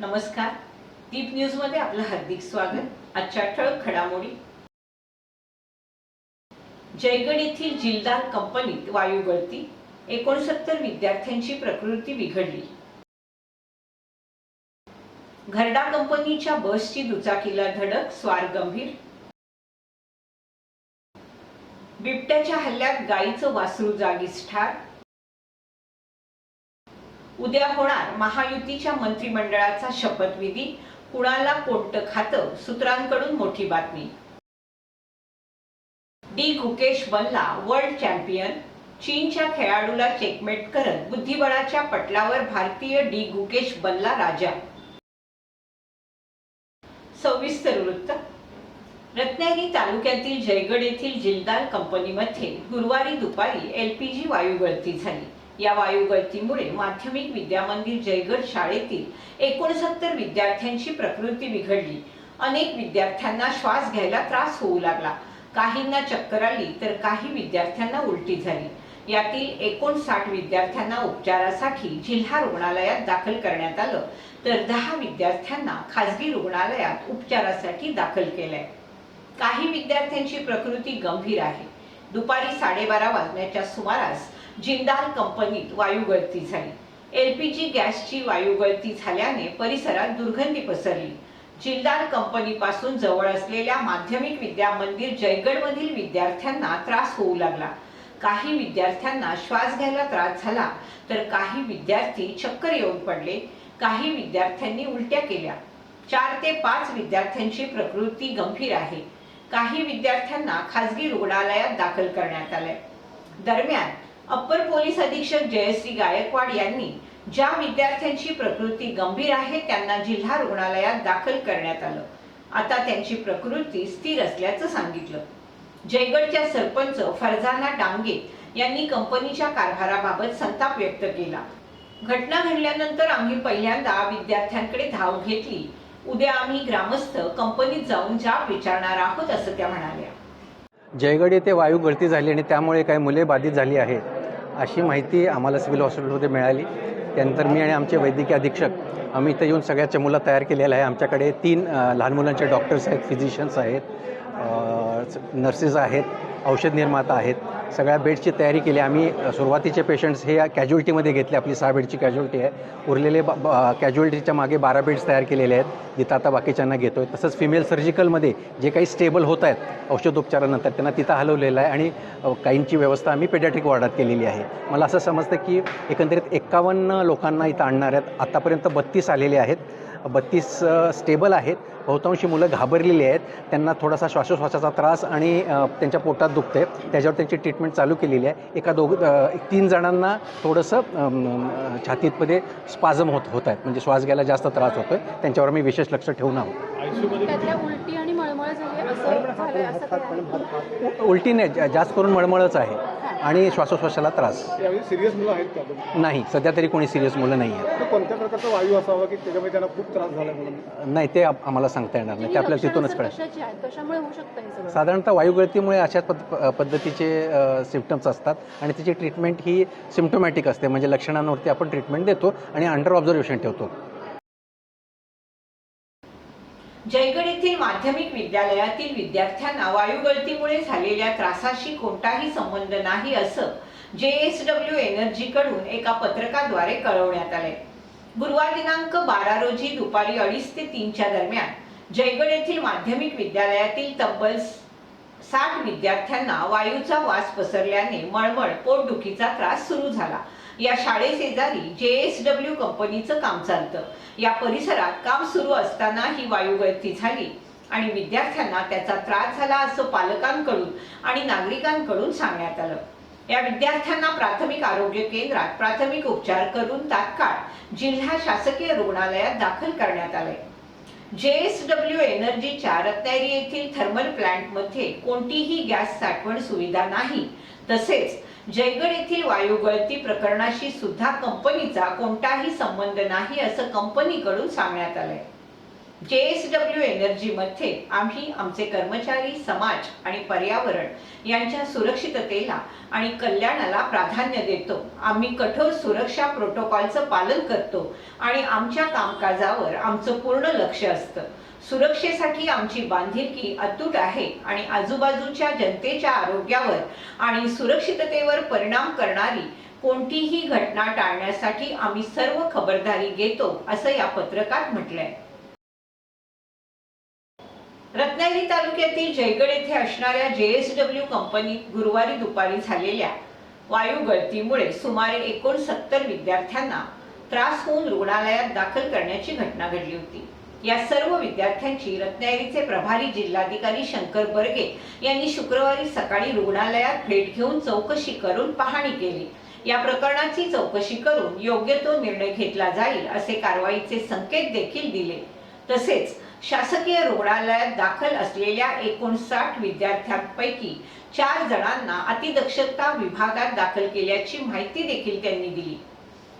नमस्कार. दीप न्यूजमध्ये आपलं हार्दिक स्वागत. आजच्या ठळक घडामोडी. जयगड येथील जिल्दार कंपनीत वायू गळती. एकोणसत्तर विद्यार्थ्यांची प्रकृती बिघडली. घरडा कंपनीच्या बसची दुचाकीला धडक स्वार गंभीर. बिबट्याच्या हल्ल्यात गायीचं वासरू जागीच ठार. उद्या होणार महायुतीच्या मंत्रिमंडळाचा शपथविधी. कुणाला कोणतं खातं? सूत्रांकडून मोठी बातमी. डी. गुकेश बनला वर्ल्ड चॅम्पियन. चीनच्या खेळाडूला चेकमेट करत बुद्धिबळाच्या पटलावर भारतीय डी. गुकेश बनला राजा. सविस्तर वृत्त. रत्नागिरी तालुक्यातील जयगड येथील जिल्दाल कंपनीमध्ये गुरुवारी दुपारी एलपीजी वायू गळती झाली. या वायू गळतीमुळे माध्यमिक विद्यामंदिर जयगड शाळेतील एकोणसत्तर विद्यार्थ्यांची प्रकृती बिघडली. अनेक विद्यार्थ्यांना श्वास घ्यायला त्रास होऊ लागला. काहींना चक्कर आली तर काही विद्यार्थ्यांना उलटी झाली. यातील एकोणसाठ विद्यार्थ्यांना उपचारासाठी जिल्हा रुग्णालयात दाखल करण्यात आलं तर दहा विद्यार्थ्यांना खासगी रुग्णालयात उपचारासाठी दाखल केलंय. काही विद्यार्थ्यांची प्रकृती गंभीर आहे. दुपारी साडेबारा वाजण्याच्या सुमारास जिंदाल कंपनीत वायू गळती झाली. जी गॅसची वायू गळती झाल्याने परिसरात दुर्गंधी पसरली. जिंदाल कंपनीपासून जवळ असलेल्या माध्यमिक विद्या मंदिर जयगडमधील विद्यार्थ्यांना त्रास होऊ लागला. काही विद्यार्थ्यांना श्वास घ्यायला त्रास झाला तर काही विद्यार्थी चक्कर येऊन पडले. काही विद्यार्थ्यांनी उलट्या केल्या. चार ते पाच विद्यार्थ्यांची प्रकृती गंभीर आहे. काही विद्यार्थ्यांना खासगी रुग्णालयात दाखल करण्यात आले दरम्यान अप्पर पोलीस अधीक्षक जयश्री गायकवाड यांनी ज्या विद्यार्थ्यांची प्रकृती गंभीर आहे त्यांना जिल्हा रुग्णालयात दाखल करण्यात आलं. आता त्यांची प्रकृती स्थिर असल्याचं सांगितलं. जयगडच्या सरपंच फरजाना डांगे यांनी कंपनीच्या कारभाराबाबत संताप व्यक्त केला. घटना घडल्यानंतर आम्ही पहिल्यांदा विद्यार्थ्यांकडे धाव घेतली. उद्या आम्ही ग्रामस्थ कंपनीत जाऊन जाब विचारणार आहोत असं त्या म्हणाल्या. जयगड येथे वायू गळती झाली आणि त्यामुळे काही मुले बाधित झाली आहेत. अशी माहिती आम्हाला सिव्हिल हॉस्पिटलमध्ये मिळाली. त्यानंतर मी आणि आमचे वैद्यकीय अधीक्षक आम्ही इथं येऊन सगळ्याच्या मुलं तयार केलेलं आहे आमच्याकडे तीन लहान मुलांचे डॉक्टर्स आहेत फिजिशियन्स आहेत नर्सेस आहेत औषध निर्माता आहेत. सगळ्या बेडची तयारी केली. आम्ही सुरुवातीचे पेशंट्स हे कॅज्युअल्टीमध्ये घेतले. आपली सहा बेडची कॅज्युअल्टी आहे. उरलेले कॅज्युअल्टीच्या मागे बारा बेड्स तयार केलेले आहेत जिथं आता बाकीच्यांना घेतो आहे तसंच फिमेल सर्जिकलमध्ये जे काही स्टेबल होत आहेत औषधोपचारानंतर त्यांना तिथं हलवलेलं आहे. आणि काहींची व्यवस्था आम्ही पेडॅट्रिक वॉर्डात केलेली आहे. मला असं समजतं की एकंदरीत एक्कावन्न लोकांना इथं आणणार आहेत. आत्तापर्यंत बत्तीस आलेले आहेत. बत्तीस स्टेबल आहेत. बहुतांशी मुलं घाबरलेली आहेत. त्यांना थोडासा श्वासोश्वासाचा त्रास आणि त्यांच्या पोटात दुखते त्याच्यावर त्यांची ट्रीटमेंट चालू केलेली आहे. एका दोघ तीन जणांना थोडंसं छातीतमध्ये स्पाझम होत होत आहेत. म्हणजे श्वास घ्यायला जास्त त्रास होतो आहे त्यांच्यावर मी विशेष लक्ष ठेवून आहोत. उलटी नाही जास्त करून मळमळच आहे. आणि श्वासोश्वासाला त्रास. सिरियस मुलं आहेत का? नाही सध्या तरी कोणी सिरियस मुलं नाही आहेत. कोणत्या प्रकारचा वायू असावा की त्याच्यामुळे त्यांना खूप त्रास झाला म्हणून? नाही ते आम्हाला सांगता येणार नाही. ते आपल्याला तिथूनच कळेल. कशाची आहेत? कशामुळे होऊ शकतं हे सगळं? साधारणतः वायुगळतीमुळे अशाच पद्ध पद्धतीचे सिम्पटम्स असतात आणि त्याची ट्रीटमेंट ही सिम्टोमॅटिक असते. म्हणजे लक्षणांवरती आपण ट्रीटमेंट देतो आणि अंडर ऑब्झर्वेशन ठेवतो. जयगड येथील माध्यमिक विद्यालयातील विद्यार्थ्यांना वायू गळतीमुळे झालेल्या त्रासाशी कोणताही संबंध नाही असं जेएसडब्ल्यू एनर्जीकडून एका पत्रकाद्वारे कळवण्यात आले गुरुवार दिनांक बारा रोजी दुपारी अडीच ते तीनच्या दरम्यान जयगड येथील माध्यमिक विद्यालयातील तब्बल साठ विद्यार्थ्यांना वायूचा वास पसरल्याने मळमळ पोटदुखीचा त्रास सुरू झाला. या शाळेशेजारी डब्ल्यू कंपनीचं काम चालतं. या परिसरात काम सुरू असताना ही वायू गळती झाली आणि विद्यार्थ्यांना त्याचा त्रास झाला असं पालकांकडून आणि नागरिकांकडून सांगण्यात आलं. या विद्यार्थ्यांना प्राथमिक आरोग्य केंद्रात प्राथमिक उपचार करून तात्काळ जिल्हा शासकीय रुग्णालयात दाखल करण्यात आले जेएसडब्ल्यू एनर्जीच्या रत्नागिरी येथील थर्मल प्लांटमध्ये कोणतीही गॅस साठवण सुविधा नाही. तसेच जयगड येथील वायू गळती प्रकरणाशी सुद्धा कंपनीचा कोणताही संबंध नाही असं कंपनीकडून सांगण्यात आलंय. जे एस डब्ल्यू एनर्जीमध्ये आम्ही आमचे कर्मचारी समाज आणि पर्यावरण यांच्या सुरक्षिततेला आणि कल्याणाला प्राधान्य देतो. आम्ही कठोर सुरक्षा प्रोटोकॉलचं पालन करतो आणि आमच्या कामकाजावर आमचं पूर्ण लक्ष असतं. सुरक्षेसाठी आमची बांधिलकी अतूट आहे आणि आजूबाजूच्या जनतेच्या आरोग्यावर आणि सुरक्षिततेवर परिणाम करणारी कोणतीही घटना टाळण्यासाठी आम्ही सर्व खबरदारी घेतो असं या पत्रकात म्हटलंय. रत्नागिरी तालुक्यातील जयगड येथे असणाऱ्या जे एस डब्ल्यू कंपनीत गुरुवारी दुपारी झालेल्या वायू गळतीमुळे सुमारे एकोणसत्तर विद्यार्थ्यांना त्रास होऊन रुग्णालयात दाखल करण्याची घटना घडली होती. या सर्व विद्यार्थ्यांची रत्नागिरीचे प्रभारी जिल्हाधिकारी शंकर बर्गे यांनी शुक्रवारी सकाळी रुग्णालयात भेट घेऊन चौकशी करून पाहणी केली. या प्रकरणाची चौकशी करून योग्य तो निर्णय घेतला जाईल असे कारवाईचे संकेत देखील दिले. तसेच शासकीय रुग्णालयात दाखल असलेल्या एकोणसाठ विद्यार्थ्यांपैकी चार जणांना अतिदक्षता विभागात दाखल केल्याची माहिती देखील त्यांनी दिली.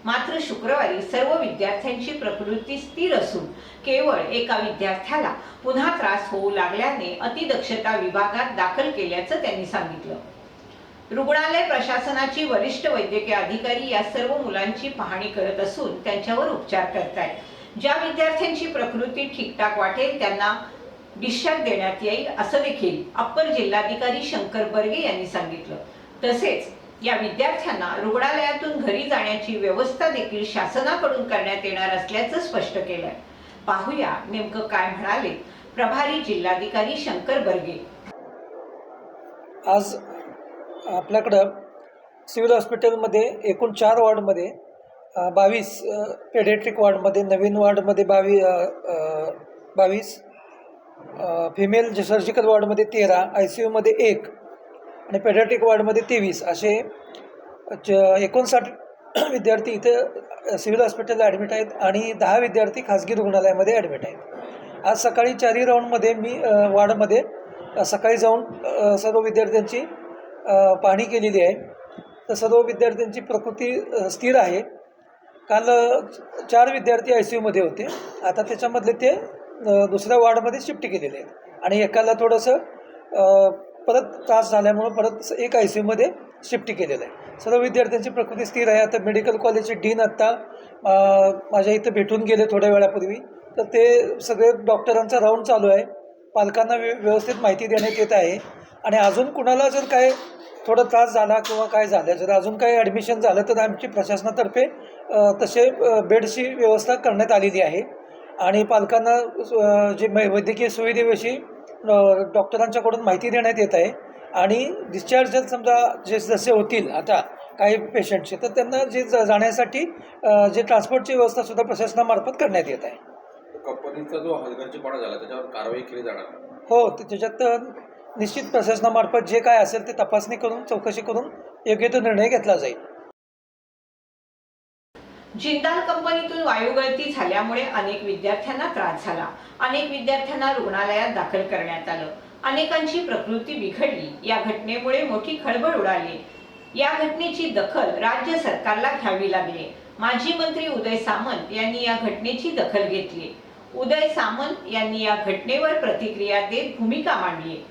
मात्र शुक्रवारी सर्व विद्यार्थ्यांची प्रकृती स्थिर असून केवळ एका विद्यार्थ्याला पुन्हा त्रास होऊ लागल्याने अतिदक्षता विभागात दाखल केल्याचं त्यांनी सांगितलं. रुग्णालय प्रशासनाची वरिष्ठ वैद्यकीय अधिकारी या सर्व मुलांची पाहणी करत असून त्यांच्यावर उपचार करतायत. ज्या विद्यार्थ्यांची प्रकृती ठीकठाक वाटेल त्यांना डिस्चार्ज देण्यात येईल असं देखील अप्पर जिल्हाधिकारी शंकर बर्गे यांनी सांगितलं. तसेच या विद्यार्थ्यांना रुग्णालयातून घरी जाण्याची व्यवस्था देखील शासनाकडून करण्यात येणार असल्याचं स्पष्ट केलंय. पाहूया नेमकं काय म्हणाले प्रभारी जिल्हाधिकारी शंकर बर्गे. आज आपल्याकडं सिव्हिल हॉस्पिटलमध्ये एकूण चार वॉर्डमध्ये बावीस पेडेट्रिक वार्डमध्ये नवीन वार्डमध्ये बावी बावीस फिमेल जे सर्जिकल वॉर्डमध्ये तेरा आय सी यूमध्ये एक आणि पेडेट्रिक वॉर्डमध्ये तेवीस. असे ज एकोणसाठ विद्यार्थी इथं सिव्हिल हॉस्पिटलला ॲडमिट आहेत आणि दहा विद्यार्थी खाजगी रुग्णालयामध्ये ॲडमिट आहेत. आज सकाळी चारही राऊंडमध्ये मी वार्डमध्ये सकाळी जाऊन सर्व विद्यार्थ्यांची पाहणी केलेली आहे. तर सर्व विद्यार्थ्यांची प्रकृती स्थिर आहे. काल चार विद्यार्थी आय सी यूमध्ये होते. आता त्याच्यामधले ते दुसऱ्या वॉर्डमध्ये शिफ्ट केलेले आहेत. आणि एकाला थोडंसं परत त्रास झाल्यामुळं परत एक आय सी यूमध्ये शिफ्ट केलेलं आहे. सर्व विद्यार्थ्यांची प्रकृती स्थिर आहे. आता मेडिकल कॉलेजचे डीन आत्ता माझ्या इथं भेटून गेले थोड्या वेळापूर्वी. तर ते सगळे डॉक्टरांचा राऊंड चालू आहे. पालकांना व्य व्यवस्थित माहिती देण्यात येत आहे. आणि अजून कुणाला जर काय थोडा त्रास झाला किंवा काय झालं जर अजून काही ॲडमिशन झालं तर आमची प्रशासनातर्फे तसे बेडची व्यवस्था करण्यात आलेली आहे. आणि पालकांना जे मै वैद्यकीय सुविधेविषयी डॉक्टरांच्याकडून माहिती देण्यात येत आहे. आणि डिस्चार्ज जर समजा जे जसे होतील आता काही पेशंटचे तर त्यांना जे जाण्यासाठी जे ट्रान्सपोर्टची व्यवस्थासुद्धा प्रशासनामार्फत करण्यात येत आहे. कंपनीचा जो हलगर्जीपणा झाला त्याच्यावर कारवाई केली जाणार. हो त्याच्यात निश्चित प्रशासनामार्फत जे काय असेल ते तपासणी करून चौकशी करून योग्य तो निर्णय घेतला जाईल. जिंदाल कंपनीतून वायू गळती झाल्यामुळे अनेक विद्यार्थ्यांना त्रास झाला. अनेक विद्यार्थ्यांना रुग्णालयात दाखल करण्यात आलं. अनेकांची प्रकृती बिघडली. या घटनेमुळे मोठी खळबळ उडाली. या घटनेची दखल राज्य सरकारला घ्यावी लागली. माजी मंत्री उदय सामंत यांनी या घटनेची दखल घेतली. उदय सामंत यांनी या घटनेवर प्रतिक्रिया देत भूमिका मांडली.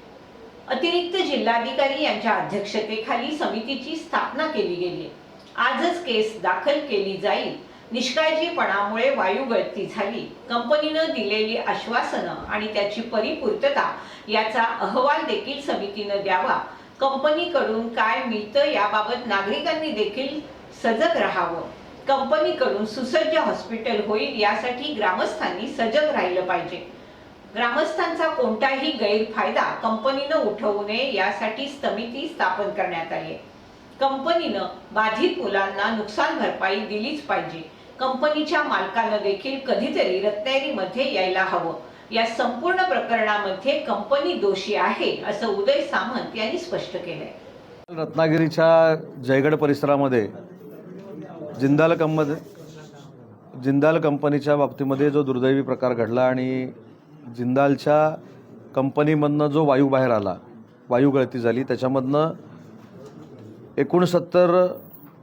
अतिरिक्त जिल्हाधिकारी यांच्या अध्यक्षतेखाली समितीची स्थापना केली गेली. आजच केस दाखल केली जाईल. निष्काळजीपणामुळे वायू गळती झाली. कंपनीनं दिलेली आश्वासनं आणि त्याची परिपूर्तता याचा अहवाल देखील समितीनं द्यावा. कंपनीकडून काय मिळतं याबाबत नागरिकांनी देखील सजग राहावं. कंपनीकडून सुसज्ज हॉस्पिटल होईल यासाठी ग्रामस्थांनी सजग राहिलं पाहिजे. ग्रामस्थांचा कोणताही गैरफायदा कंपनीनं उठवू नये यासाठी समिती स्थापन करण्यात आली आहे. कंपनीनं बाधित मुलांना नुकसान भरपाई दिलीच पाहिजे. कंपनीच्या मालकानं देखील कधीतरी रत्नागिरीमध्ये यायला हवं. या संपूर्ण प्रकरणामध्ये कंपनी दोषी आहे असं उदय सामंत यांनी स्पष्ट केलंय. रत्नागिरीच्या जयगड परिसरामध्ये जिंदाल कंप जिंदाल कंपनीच्या बाबतीमध्ये जो दुर्दैवी प्रकार घडला आणि जिंदालच्या कंपनीमधनं जो वायू बाहेर आला वायू गळती झाली त्याच्यामधनं एकोणसत्तर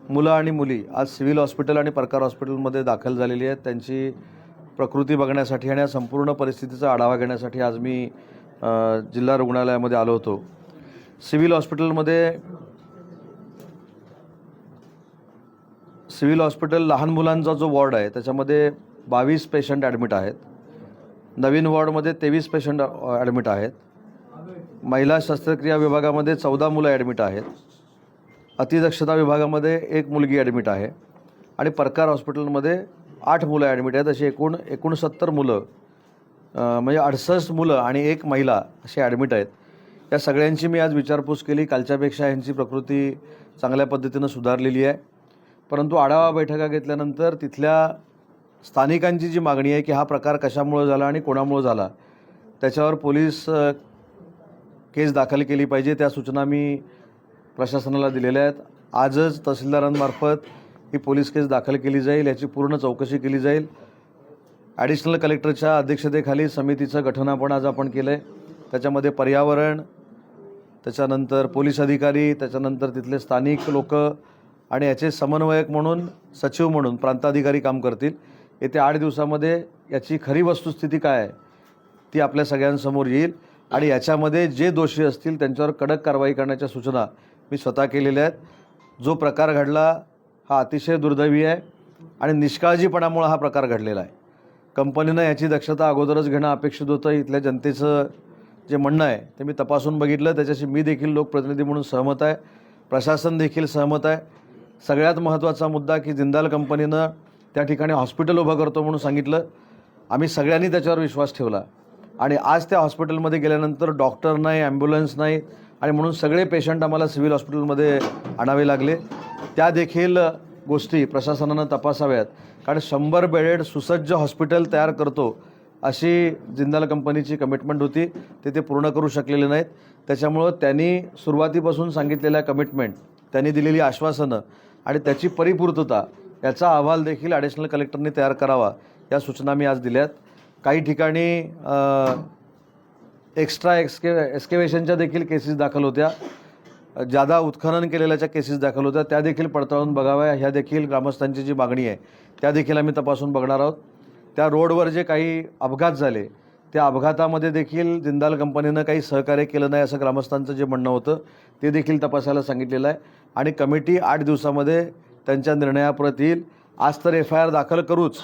मुलं आणि मुली आज सिव्हिल हॉस्पिटल आणि प्रकार हॉस्पिटलमध्ये दाखल झालेली आहेत. त्यांची प्रकृती बघण्यासाठी आणि या संपूर्ण परिस्थितीचा आढावा घेण्यासाठी आज मी जिल्हा रुग्णालयामध्ये आलो होतो. सिव्हिल हॉस्पिटलमध्ये सिव्हिल हॉस्पिटल लहान मुलांचा जो वॉर्ड आहे त्याच्यामध्ये बावीस पेशंट ॲडमिट आहेत. नवीन वॉर्डमध्ये तेवीस पेशंट ॲडमिट आहेत. महिला शस्त्रक्रिया विभागामध्ये चौदा मुलं ॲडमिट आहेत. अतिदक्षता विभागामध्ये एक मुलगी ॲडमिट आहे. आणि परकार हॉस्पिटलमध्ये आठ मुलं ॲडमिट आहेत. अशी एकूण एकोणसत्तर मुलं म्हणजे अडसष्ट मुलं आणि एक महिला असे ॲडमिट आहेत. या सगळ्यांची मी आज विचारपूस केली. कालच्यापेक्षा यांची प्रकृती चांगल्या पद्धतीनं सुधारलेली आहे. परंतु आढावा बैठका घेतल्यानंतर तिथल्या स्थानिकांची जी मागणी आहे की हा प्रकार कशामुळं झाला आणि कोणामुळं झाला त्याच्यावर पोलीस केस दाखल केली पाहिजे त्या सूचना मी प्रशासनाला दिलेल्या आहेत. आजच तहसीलदारांमार्फत ही पोलीस केस दाखल केली जाईल याची पूर्ण चौकशी केली जाईल. ॲडिशनल कलेक्टरच्या अध्यक्षतेखाली समितीचं गठन आपण आज आपण केलं आहे त्याच्यामध्ये पर्यावरण त्याच्यानंतर पोलीस अधिकारी त्याच्यानंतर तिथले स्थानिक लोक आणि याचे समन्वयक म्हणून सचिव म्हणून प्रांताधिकारी काम करतील. येत्या आठ दिवसामध्ये याची खरी वस्तुस्थिती काय आहे ती आपल्या सगळ्यांसमोर येईल. आणि याच्यामध्ये जे दोषी असतील त्यांच्यावर कडक कारवाई करण्याच्या सूचना मी स्वतः केलेल्या आहेत. जो प्रकार घडला हा अतिशय दुर्दैवी आहे आणि निष्काळजीपणामुळं हा प्रकार घडलेला आहे. कंपनीनं याची दक्षता अगोदरच घेणं अपेक्षित होतं. इथल्या जनतेचं जे म्हणणं आहे ते मी तपासून बघितलं. त्याच्याशी मी देखील लोकप्रतिनिधी म्हणून सहमत आहे. प्रशासन देखील सहमत आहे. सगळ्यात महत्त्वाचा मुद्दा की जिंदाल कंपनीनं त्या ठिकाणी हॉस्पिटल उभं करतो म्हणून सांगितलं. आम्ही सगळ्यांनी त्याच्यावर विश्वास ठेवला. आणि आज त्या हॉस्पिटलमध्ये गेल्यानंतर डॉक्टर नाही ॲम्ब्युलन्स नाही आणि म्हणून सगळे पेशंट आम्हाला सिव्हिल हॉस्पिटलमध्ये आणावे लागले. त्या देखील गोष्टी प्रशासनानं तपासाव्यात. कारण शंभर बेडेड सुसज्ज हॉस्पिटल तयार करतो अशी जिंदाल कंपनीची कमिटमेंट होती. ते ते पूर्ण करू शकलेले नाहीत. त्याच्यामुळं त्यांनी सुरुवातीपासून सांगितलेल्या कमिटमेंट त्यांनी दिलेली आश्वासनं आणि त्याची परिपूर्तता याचा अहवाल देखील ॲडिशनल कलेक्टरने तयार करावा. या सूचना मी आज दिल्यात. काही ठिकाणी एक्स्ट्रा एक्सके एक्सकेवेशनच्या देखील केसेस दाखल होत्या. जादा उत्खनन केलेल्याच्या केसेस दाखल होत्या. त्या देखील पडताळून बघाव्या. ह्या देखील ग्रामस्थांची जी मागणी आहे त्या देखील आम्ही तपासून बघणार आहोत. त्या रोडवर जे काही अपघात झाले त्या अपघातामध्ये देखील जिंदाल कंपनीनं काही सहकार्य केलं नाही असं ग्रामस्थांचं जे म्हणणं होतं ते देखील तपासायला सांगितलेलं आहे. आणि कमिटी आठ दिवसामध्ये त्यांच्या निर्णयाप्रत येईल आज तर एफ आय आर दाखल करूच.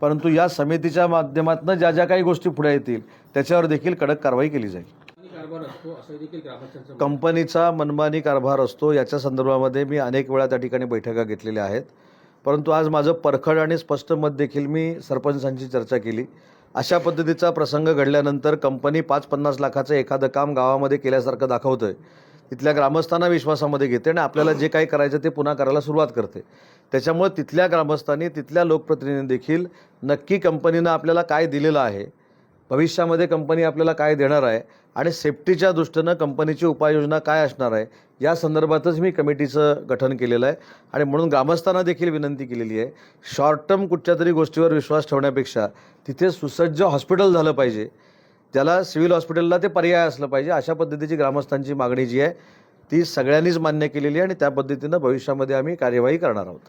परंतु या समितीच्या माध्यमातून ज्या ज्या काही गोष्टी पुढे येतील त्याच्यावर देखील कडक कारवाई केली जाईल. कंपनीचा मनमानी कारभार असतो याच्या संदर्भामध्ये मी अनेक वेळा त्या ठिकाणी बैठका घेतलेल्या आहेत. परंतु आज माझं परखड आणि स्पष्ट मत देखील मी सरपंचांची चर्चा केली. अशा पद्धतीचा प्रसंग घडल्यानंतर कंपनी पाच पन्नास लाखाचं एखादं काम गावामध्ये केल्यासारखं दाखवतं आहे तिथल्या ग्रामस्थांना विश्वासामध्ये घेते आणि आपल्याला जे काही करायचं ते पुन्हा करायला सुरुवात करते. त्याच्यामुळे तिथल्या ग्रामस्थांनी तिथल्या लोकप्रतिनिधी देखील नक्की कंपनीनं आपल्याला काय दिलेलं आहे भविष्यामध्ये कंपनी आपल्याला काय देणार आहे आणि सेफ्टीच्या दृष्टीनं कंपनीची उपाययोजना काय असणार आहे या संदर्भातच मी कमिटीचं गठन केलेलं आहे. आणि म्हणून ग्रामस्थांना देखील विनंती केलेली आहे शॉर्ट टर्म कुठच्या तरी गोष्टीवर विश्वास ठेवण्यापेक्षा तिथे सुसज्ज हॉस्पिटल झालं पाहिजे. ज्याला सिव्हिल हॉस्पिटलला ते पर्याय असलं पाहिजे. अशा पद्धतीची ग्रामस्थांची मागणी जी आहे ती सगळ्यांनीच मान्य केलेली आहे आणि त्या पद्धतीनं भविष्यामध्ये आम्ही कार्यवाही करणार आहोत.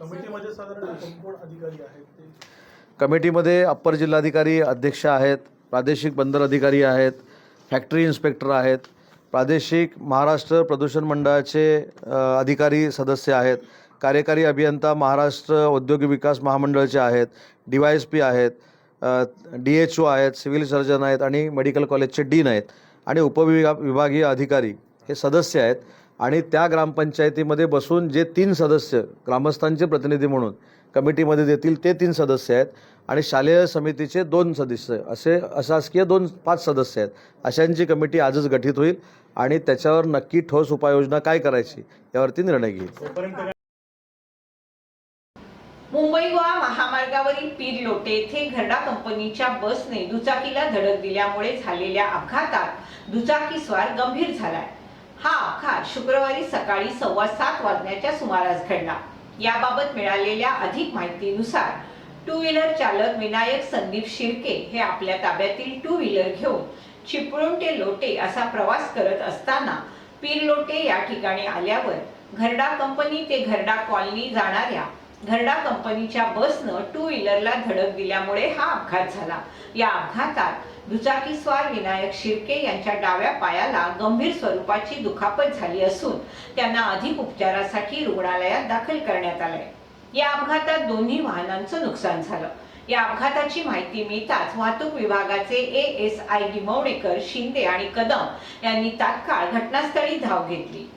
कमिटीमध्ये अप्पर जिल्हाधिकारी अध्यक्ष आहेत प्रादेशिक बंदर अधिकारी आहेत फॅक्टरी इन्स्पेक्टर आहेत प्रादेशिक महाराष्ट्र प्रदूषण मंडळाचे अधिकारी सदस्य आहेत कार्यकारी अभियंता महाराष्ट्र औद्योगिक विकास महामंडळाचे आहेत डी वाय एस पी आहेत डी एच ओ आहेत सिव्हिल सर्जन आहेत आणि मेडिकल कॉलेजचे डीन आहेत आणि उपविभा विभागीय अधिकारी हे सदस्य आहेत. आणि त्या ग्रामपंचायतीमध्ये बसून जे तीन सदस्य ग्रामस्थांचे प्रतिनिधी म्हणून कमिटीमध्ये देतील ते तीन सदस्य आहेत. आणि शालेय समितीचे दोन सदस्य असे अशासकीय दोन पाच सदस्य आहेत. अशांची कमिटी आजच गठीत होईल आणि त्याच्यावर नक्की ठोस उपाययोजना काय करायची यावरती निर्णय घेईल. मुंबई गोवा महामार्गावरील पीर लोटे येथे घरडा कंपनीच्या बसने दुचाकीला धडक दिल्यामुळे झालेल्या अपघातात दुचाकीस्वार गंभीर झालाय. हा अपघात शुक्रवारी सकाळी सव्वा सात वाजण्याच्या सुमारास घडला. याबाबत मिळालेल्या अधिक माहितीनुसार टू व्हीलर चालक विनायक संदीप शिर्के हे आपल्या ताब्यातील टू व्हीलर घेऊन चिपळूण ते लोटे असा प्रवास करत असताना पीर लोटे या ठिकाणी आल्यावर घरडा कंपनी ते घरडा कॉलनी जाणाऱ्या घरडा कंपनीच्या बसनं टू व्हीलरला धडक दिल्यामुळे हा अपघात झाला. या अपघातात दुचाकीस्वार विनायक शिर्के यांच्या डाव्या पायाला गंभीर स्वरूपाची दुखापत झाली असून त्यांना अधिक उपचारासाठी रुग्णालयात दाखल करण्यात आलंय. या अपघातात दोन्ही वाहनांचं नुकसान झालं. या अपघाताची माहिती मिळताच वाहतूक विभागाचे A S I Gimvanekar Shinde आणि कदम यांनी तात्काळ घटनास्थळी धाव घेतली.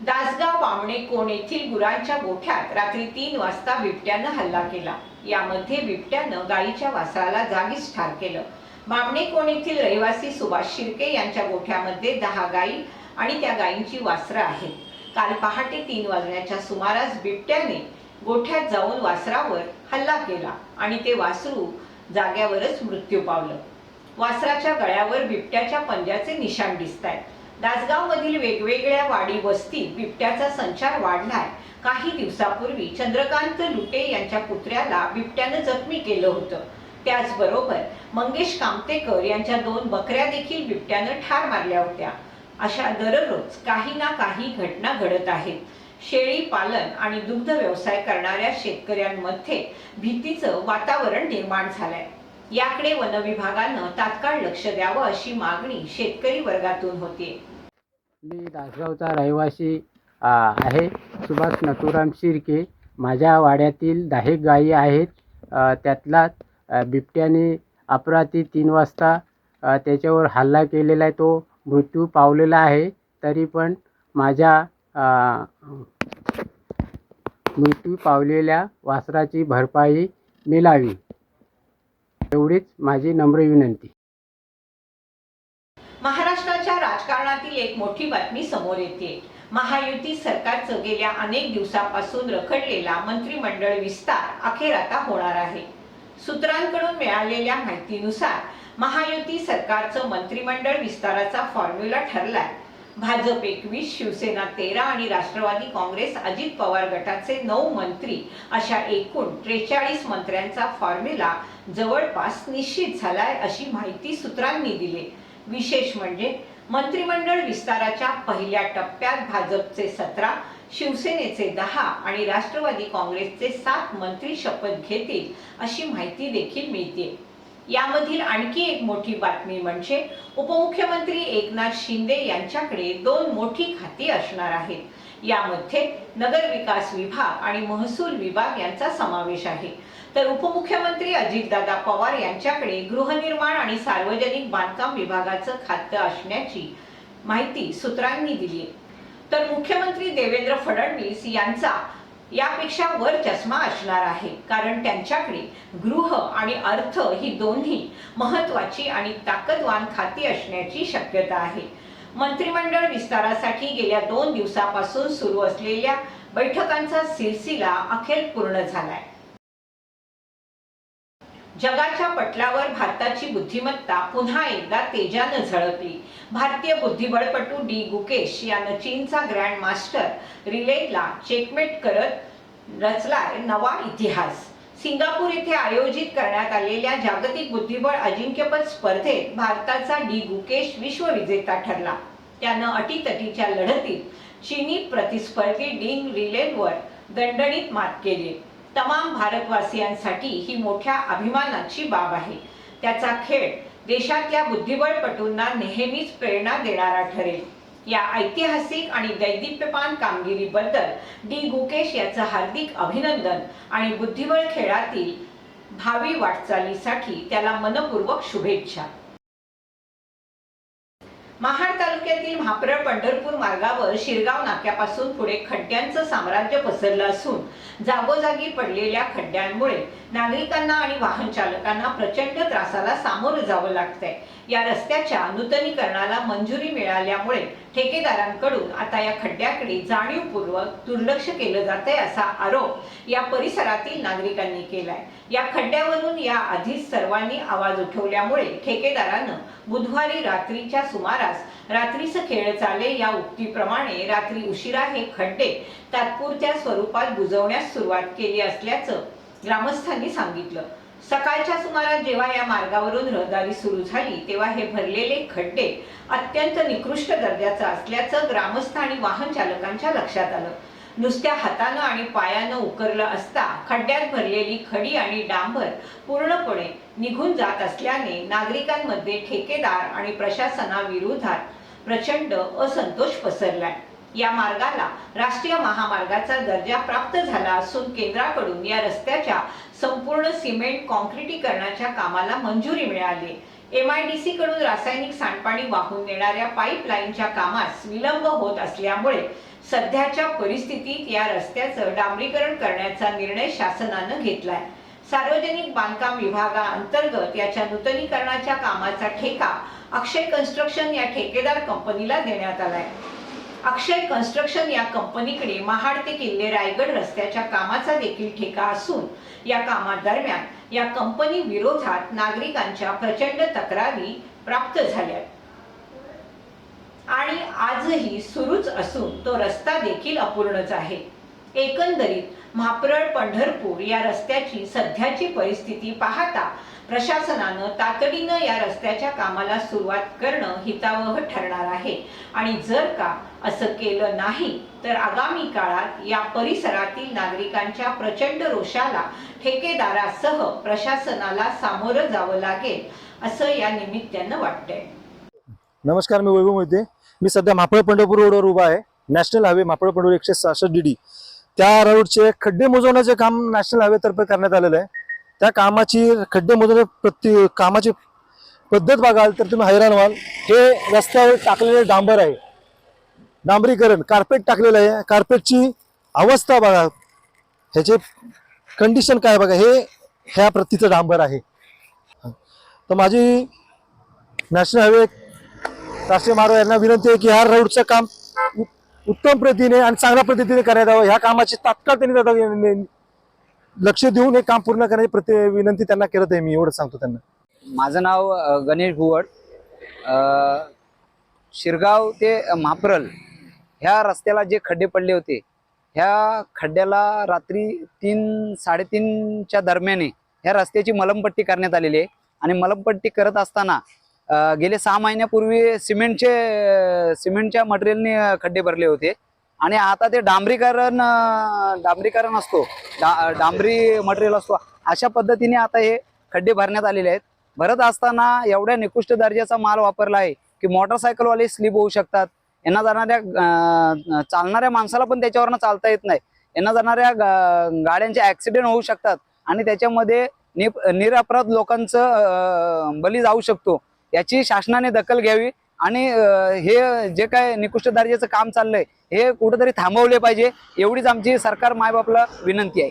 दासगाव बामणे कोण येथील गुरांच्या गोठ्यात रात्री तीन वाजता बिबट्यानं हल्ला केला. यामध्ये बिबट्यानं गायीच्या वासराला जागीच ठार केलं. बामणे कोण येथील रहिवासी सुभाष शिर्के यांच्या गोठ्यामध्ये दहा गायी आणि त्या गायींची वासरं आहेत. काल पहाटे तीन वाजण्याच्या सुमारास बिबट्याने गोठ्यात जाऊन वासरावर हल्ला केला आणि ते वासरू जाग्यावरच मृत्यू पावलं. वासराच्या गळ्यावर बिबट्याच्या पंजाचे निशाण दिसत आहेत दासगाव मधील वेगवेगळ्या वाडी वस्तीत बिबट्याचा संचार वाढलाय. काही दिवसापूर्वी चंद्रकांत लुटे यांच्या पुत्र्याला बिबट्यानं जखमी केलं होतं. त्याचबरोबर मंगेश कामतेकर यांच्या दोन बकऱ्या देखील बिबट्यानं ठार मारल्या होत्या. अशा दररोज काही ना काही घटना घडत आहेत. शेळी पालन आणि दुग्ध व्यवसाय करणाऱ्या शेतकऱ्यांमध्ये भीतीचं वातावरण निर्माण झालंय. याकडे वन विभागानं तात्काळ लक्ष द्यावं अशी मागणी शेतकरी वर्गातून होते. मी दासगावचा रहिवासी आहे. सुभाष नथुराम शिर्के. माझ्या वाड्यातील दहा गायी आहेत. त्यातला बिबट्याने अपराती तीन वाजता त्याच्यावर हल्ला केलेला आहे. तो मृत्यू पावलेला आहे. तरी पण माझ्या मृत्यू पावलेल्या वासराची भरपाई मिळावी. एवढीच माझी नम्र विनंती. महाराष्ट्राच्या राजकारणातील एक मोठी बातमी समोर येते. महायुती सरकारचं गेल्या अनेक दिवसापासून रखडलेला मंत्रिमंडळ विस्तार अखेर आता होणार आहे. सूत्रांकडून मिळालेल्या माहितीनुसार महायुती सरकारचं मंत्रिमंडळ विस्ताराचा फॉर्म्युला ठरलाय. भाजप एकवीस शिवसेना तेरा आणि राष्ट्रवादी काँग्रेस अजित पवार गटाचे नऊ मंत्री अशा एकूण त्रेचाळीस मंत्र्यांचा फॉर्म्युला जवळपास निश्चित झालाय अशी माहिती सूत्रांनी दिली. विशेष म्हणजे मंत्रिमंडळ विस्ताराच्या पहिल्या टप्प्यात भाजपचे सतरा शिवसेनेचे दहा आणि राष्ट्रवादी काँग्रेसचे सात मंत्री शपथ घेतील अशी माहिती देखील मिळते यामधील आणखी एक मोठी बातमी म्हणजे उपमुख्यमंत्री एकनाथ शिंदे यांच्याकडे दोन मोठी खाती असणार आहेत. यामध्ये नगर विकास विभाग आणि महसूल विभाग यांचा समावेश आहे. तर उपमुख्यमंत्री अजितदादा पवार यांच्याकडे गृहनिर्माण आणि सार्वजनिक बांधकाम विभागाचं खातं असण्याची माहिती सूत्रांनी दिली. तर मुख्यमंत्री देवेंद्र फडणवीस यांचा यापेक्षा वर चष्मा असणार आहे. कारण त्यांच्याकडे गृह आणि अर्थ ही दोन्ही महत्वाची आणि ताकदवान खाती असण्याची शक्यता आहे. मंत्रिमंडळ विस्तारासाठी गेल्या दोन दिवसापासून सुरू असलेल्या बैठकांचा सिलसिला अखेर पूर्ण झालाय. जगाच्या पटलावर भारताची बुद्धिमत्ता पुन्हा एकदा तेजानं झळकली. भारतीय बुद्धिबळपटू डी. गुकेश यानं चीनचा ग्रँड मास्टर रिलेला चेकमेट करत रचलाय नवा इतिहास. सिंगापूर येथे आयोजित करण्यात आलेल्या जागतिक बुद्धिबळ अजिंक्यपद स्पर्धेत भारताचा डी. गुकेश विश्वविजेता ठरला. त्यानं अटीतटीच्या लढतीत चीनी प्रतिस्पर्धी डिंग रिलेनवर दणदणीत मात केली. तमाम भारतवासियांसाठी ही मोठ्या अभिमानाची बाब आहे. त्याचा खेळ देशातल्या बुद्धिबळपटूंना नेहमीच प्रेरणा देणारा ठरेल. या ऐतिहासिक आणि दैदिप्यपान कामगिरीबद्दल डी. गुकेश याचं हार्दिक अभिनंदन आणि बुद्धिबळ खेळातील भावी वाटचालीसाठी त्याला मनपूर्वक शुभेच्छा. महाड तालुक्यातील म्हाप्रळ पंढरपूर मार्गावर शिरगाव नाक्यापासून पुढे खड्ड्यांचं साम्राज्य पसरलं असून जागोजागी पडलेल्या खड्ड्यांमुळे नागरिकांना आणि वाहन चालकांना प्रचंड त्रासाला सामोरं जावं लागतंय. या रस्त्याच्या नूतनीकरणाला मंजुरी मिळाल्यामुळे ठेकेदारांकडून आता या खड्ड्याकडे जाणीवपूर्वक दुर्लक्ष केलं जातंय असा आरोप या परिसरातील नागरिकांनी केलाय. या खड्ड्यावरून या आधीच सर्वांनी आवाज उठवल्यामुळे ठेकेदारानं बुधवारी रात्रीच्या सुमारास रात्रीचं खेळ चाले या उक्तीप्रमाणे रात्री उशिरा हे खड्डे तात्पुरत्या स्वरूपात बुजवण्यास सुरुवात केली असल्याचं ग्रामस्थांनी सांगितलं. सकाळच्या सुमारास जेव्हा या मार्गावरून रहदारी सुरू झाली तेव्हा हे भरलेले खड्डे अत्यंत निकृष्ट दर्जाचं असल्याचं ग्रामस्थ आणि वाहन चालकांच्या लक्षात आलं. नुसत्या हातानं आणि पायानं उकरलं असता खड्ड्यात भरलेली खडी आणि डांबर पूर्णपणे निघून जात असल्याने नागरिकांमध्ये ठेकेदार आणि प्रशासनाविरोधात प्रचंड असंतोष पसरलाय. या मार्गाला राष्ट्रीय महामार्गाचा दर्जा प्राप्त झाला असून केंद्राकडून या रस्त्याच्या संपूर्ण सिमेंट कॉन्क्रिटीकरणाच्या कामाला मंजुरी मिळाली. एम आय डी सी कडून रासायनिक सांडपाणी वाहून नेणाऱ्या पाईपलाईनच्या कामास विलंब होत असल्यामुळे सध्याच्या परिस्थितीत या रस्त्याचं डांबरीकरण करण्याचा निर्णय शासनानं घेतलाय. सार्वजनिक बांधकाम विभागाअंतर्गत याच्या नूतनीकरणाच्या कामाचा ठेका अक्षय कन्स्ट्रक्शन या ठेकेदार कंपनीला देण्यात आलाय. अक्षय कन्स्ट्रक्शन या कंपनीकडे महाड ते किल्ले रायगड रस्त्याच्या कामाचा देखील ठेका असून या कामादरम्यान या कंपनी विरोधात नागरिकांच्या प्रचंड तक्रारी प्राप्त झाल्या. आणि आजही सुरूच असून तो रस्ता देखील अपूर्णच आहे. एकंदरीत म्हाप्रळ पंढरपूर या रस्त्याची सध्याची परिस्थिती पाहता प्रशासनानं तातडीनं या रस्त्याच्या कामाला सुरुवात करणं हितावह ठरणार आहे. आणि जर का असं केलं नाही तर आगामी काळात या परिसरातील नागरिकांच्या प्रचंड रोषाला ठेकेदारासह प्रशासनाला सामोरं जावं लागेल असं या निमित्तानं वाटतंय. नमस्कार मी वैभव मोहिते. मी सध्या मापळ पंढरपूर रोडवर उभा आहे. नॅशनल हायवे मापळ पंढरपूर एकशे सहासष्ट डी डी त्या रोडचे खड्डे मोजवण्याचे काम नॅशनल हायवेतर्फे करण्यात आलेलं आहे. त्या कामाची खड्डे मोजवण्या प्रति कामाची पद्धत बघाल तर तुम्ही हैराण व्हाल. हे रस्त्यावर टाकलेले डांबर आहे. डांबरीकरण कार्पेट टाकलेलं आहे. कार्पेटची अवस्था बघा. ह्याचे कंडिशन काय बघा. हे ह्या प्रतीचं डांबर आहे. तर माझी नॅशनल हायवे राष्ट्रीय महाराज यांना विनंती आहे की ह्या रोडचं काम उत्तम प्रतीने आणि चांगल्या पद्धतीने करण्यात यावं. ह्या कामाची तात्काळ त्यांनी लक्ष देऊन हे काम पूर्ण करण्याची प्रति विनंती त्यांना करत आहे मी एवढंच सांगतो त्यांना. माझं नाव अ, गणेश भुवड. अ, शिरगाव ते म्हाप्रल ह्या रस्त्याला जे खड्डे पडले होते ह्या खड्ड्याला रात्री तीन साडेतीनच्या दरम्याने ह्या रस्त्याची मलमपट्टी करण्यात आलेली आहे. आणि मलमपट्टी करत असताना अ, गेले सहा महिन्यापूर्वी सिमेंटचे सिमेंटच्या मटेरियलने खड्डे भरले होते. आणि आता ते डांबरीकरण डांबरीकरण असतो डा डांबरी मटेरियल असतो अशा पद्धतीने आता हे खड्डे भरण्यात आलेले आहेत. भरत असताना एवढ्या निकृष्ट दर्जाचा माल वापरला आहे की मोटरसायकलवाले स्लिप होऊ शकतात. यांना जाणाऱ्या चालणाऱ्या माणसाला पण त्याच्यावरनं चालता येत नाही. यांना जाणाऱ्या गा- गाड्यांचे ऍक्सिडेंट होऊ शकतात आणि त्याच्यामध्ये नि निरअपराध लोकांचं बली जाऊ शकतो. याची शासनाने दखल घ्यावी. आणि हे जे काय निकृष्ट दर्जाचं काम चाललंय हे कुठेतरी थांबवले पाहिजे एवढीच आमची सरकार मायबापला विनंती आहे.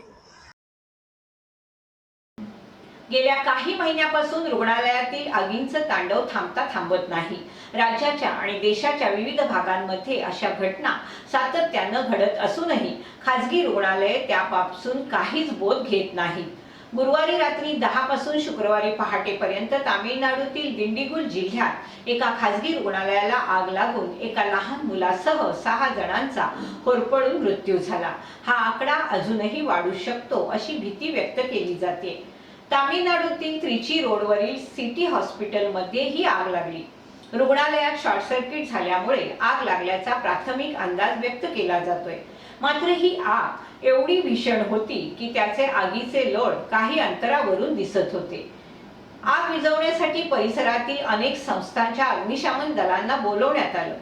गेल्या काही महिन्यापासून रुग्णालयातील आगींचं तांडव थांबता थांबत नाही. राज्याच्या आणि देशाच्या विविध भागांमध्ये अशा घटना सातत्यानं घडत असूनही खाजगी रुग्णालये त्यापासून काहीच बोध घेत नाहीत गुरुवारी रात्री दहा पासून शुक्रवारी पहाटेपर्यंत तामिळनाडूतील दिंडीगुल जिल्ह्यात एका खाजगी रुग्णालयाला आग लागून एका लहान मुलासह सहा जणांचा होरपळून मृत्यू झाला. हा आकडा अजूनही वाढू शकतो अशी भीती व्यक्त केली जाते. तामिळनाडूतील त्रिची रोडवरील सिटी हॉस्पिटलमध्ये ही आग लागली. रुग्णालयात शॉर्ट सर्किट झाल्यामुळे आग लागल्याचा प्राथमिक अंदाज व्यक्त केला जातोय. मात्र ही आग एवढी भीषण होती की त्याचे आगीचे लोळ काही अंतरावरून दिसत होते. आग विझवण्यासाठी परिसरातील अनेक संस्थांच्या अग्निशमन दलांना बोलवण्यात आलं.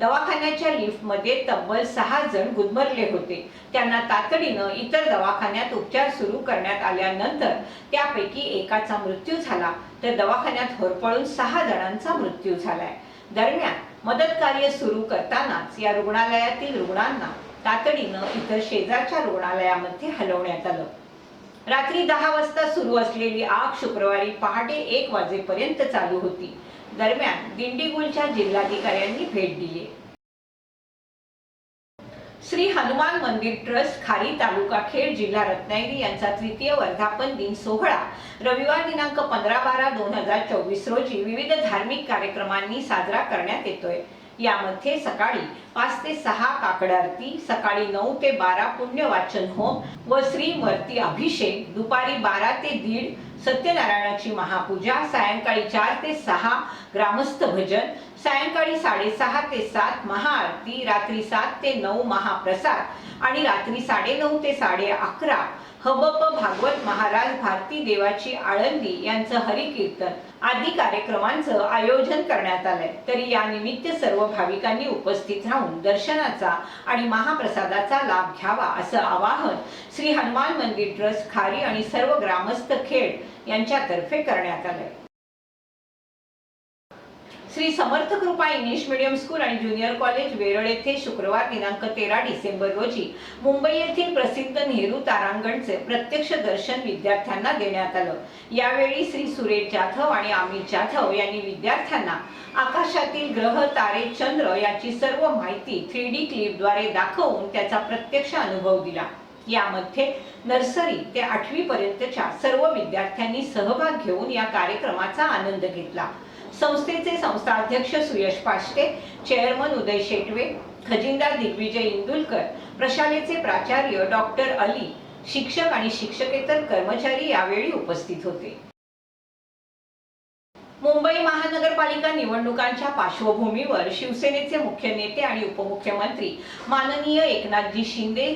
दवाखान्याच्या लिफ्टमध्ये तब्बल सहा जण गुदमरले होते. त्यांना तातडीनं इतर दवाखान्यात उपचार सुरू करण्यात आल्यानंतर त्यापैकी एकाचा मृत्यू झाला. तर दवाखान्यात होरपळून सहा जणांचा मृत्यू झालाय. दरम्यान मदत कार्य सुरू करतानाच या रुग्णालयातील रुग्णांना तातडीनं इतर शेजारच्या रुग्णालयामध्ये हलवण्यात आलं. रात्री दहा वाजता सुरू असलेली आग शुक्रवारी पहाटे एक वाजेपर्यंत चालू होती. दरम्यान दिंडीगुलच्या जिल्हाधिकाऱ्यांनी भेट दिली. श्री हनुमान मंदिर ट्रस्ट खारी तालुका खेड जिल्हा रत्नागिरी यांचा तृतीय वर्धापन दिन सोहळा रविवार दिनांक पंधरा बारा दोन हजार चोवीस रोजी विविध धार्मिक कार्यक्रमांनी साजरा करण्यात येतोय. यामध्ये सकाळी पाच ते सहा काकड आरती सकाळी नऊ ते बारा पुण्य वाचन होम व श्रीमूर्ती अभिषेक दुपारी बारा ते दीड सत्यनारायणाची महापूजा सायंकाळी चार ते सहा ग्रामस्थ भजन सायंकाळी साडेसहा ते सात महाआरती रात्री सात ते नऊ महाप्रसाद आणि रात्री साडेनऊ ते साडे अकरा हबप भागवत महाराज भारती देवाची आळंदी यांचं हरिकीर्तन आदी कार्यक्रमांचं आयोजन करण्यात आलंय. तरी या निमित्त सर्व भाविकांनी उपस्थित राहून दर्शनाचा आणि महाप्रसादाचा लाभ घ्यावा असं आवाहन श्री हनुमान मंदिर ट्रस्ट खारी आणि सर्व ग्रामस्थ खेड यांच्यातर्फे करण्यात आलंय. Shri Samarth Krupa English medium school आणि ज्युनियर कॉलेज वेरळ येथे शुक्रवार दिनांक तेरा डिसेंबर रोजी मुंबई येथील प्रसिद्ध नेहरू तारांगणचे प्रत्यक्ष दर्शन विद्यार्थ्यांना देण्यात आलं. यावेळी श्री सुरेश जाधव आणि अमित जाधव यांनी विद्यार्थ्यांना आकाशातील ग्रह तारे चंद्र याची सर्व माहिती थ्री डी क्लिपद्वारे दाखवून त्याचा प्रत्यक्ष अनुभव दिला. यामध्ये नर्सरी ते आठवी पर्यंतच्या सर्व विद्यार्थ्यांनी सहभाग घेऊन या कार्यक्रमाचा आनंद घेतला. संस्थेचे संस्थाध्यक्ष सुयश पाष्टे चेअरमन उदय शेटवे खजिनदार दिग्विजय इंदुलकर प्रशालेचे प्राचार्य डॉक्टर अली शिक्षक आणि शिक्षकेतर कर्मचारी यावेळी उपस्थित होते. मुंबई महानगरपालिका निवडणुकांच्या पार्श्वभूमीवर शिवसेनेचे मुख्य नेते आणि उपमुख्यमंत्री माननीय एकनाथजी शिंदे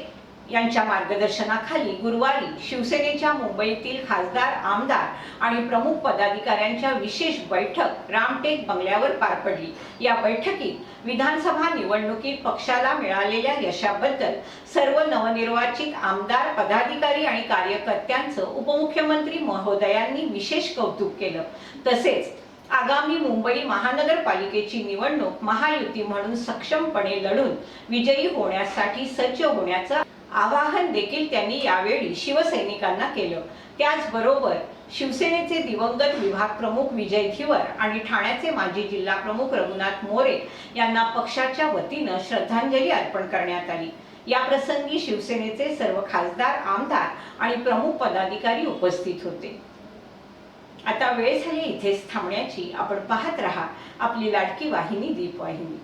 यांच्या मार्गदर्शनाखाली गुरुवारी शिवसेनेच्या मुंबईतील खासदार आमदार आणि प्रमुख पदाधिकाऱ्यांच्या विशेष बैठक रामटेक बंगल्यावर पार पडली. या बैठकीत विधानसभा निवडणुकीत पक्षाला मिळालेल्या यशाबद्दल सर्व नवनिर्वाचित आमदार पदाधिकारी आणि कार्यकर्त्यांचं उपमुख्यमंत्री महोदयांनी विशेष कौतुक केलं. तसेच आगामी मुंबई महानगरपालिकेची निवडणूक महायुती म्हणून सक्षमपणे लढून विजयी होण्यासाठी सज्ज होण्याचा आवाहन देखील त्यांनी यावेळी शिवसैनिकांना केलं. त्याचबरोबर शिवसेनेचे दिवंगत विभाग प्रमुख विजय थिवर आणि ठाण्याचे माजी जिल्हा प्रमुख रघुनाथ मोरे यांना पक्षाच्या वतीनं श्रद्धांजली अर्पण करण्यात आली. या प्रसंगी शिवसेनेचे सर्व खासदार आमदार आणि प्रमुख पदाधिकारी उपस्थित होते. आता वेळ झाली इथेच थांबण्याची. आपण पाहत राहा आपली लाडकी वाहिनी दीपवाहिनी